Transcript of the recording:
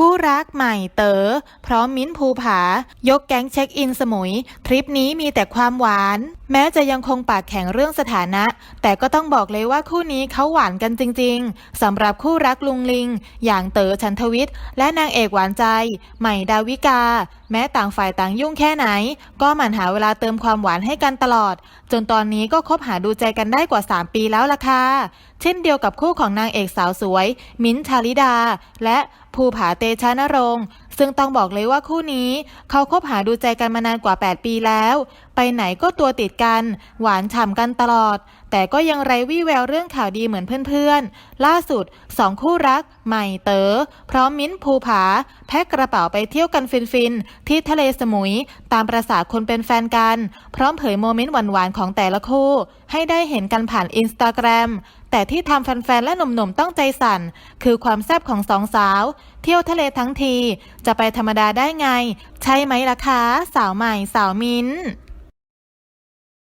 คู่รักใหม่เต๋อพร้อมมิ้นภูผา ยกแก๊งเช็คอินสมุย ทริปนี้มีแต่ความหวานแม้จะยังคงปากแข็งเรื่องสถานะ แต่ก็ต้องบอกเลยว่าคู่นี้เขาหวานกันจริงๆสำหรับคู่รักลุงลิง อย่างเต๋อชันทวิทย์ และนางเอกหวานใจ ใหม่ดาวิกา แม้ต่างฝ่ายต่างยุ่งแค่ไหน ก็หมั่นหาเวลาเติมความหวานให้กันตลอด จนตอนนี้ก็คบหาดูใจกันได้กว่า 3 ปีแล้วล่ะค่ะเช่นเดียวกับคู่ของนางเอกสาวสวย มิ้นท์ชาลิดา และภูผาเตชะนรงค์ ซึ่งต้องบอกเลยว่าคู่นี้ เขาคบหาดูใจกันมานานกว่า 8 ปีแล้ว ไปไหนก็ตัวติดกัน หวานฉ่ำกันตลอด แต่ก็ยังไร้วี่แววเรื่องข่าวดีเหมือนเพื่อนๆ ล่าสุดสองคู่รัก ใหม่เต๋อพร้อมมิ้นท์ภูผา แพ็คกระเป๋าไปเที่ยวกันฟินๆ ที่ทะเลสมุย ตามประษาคนเป็นแฟนกัน พร้อมเผยโมเมนต์หวานๆของแต่ละคู่ ให้ได้เห็นกันผ่านอินสตาแกรม แต่ที่ทำแฟนๆ และหนุ่มๆ ต้องใจสั่น คือความแซ่บของสองสาว เที่ยวทะเลทั้งที จะไปธรรมดาได้ไง ใช่ไหมล่ะคะ สาวใหม่สาวมิ้น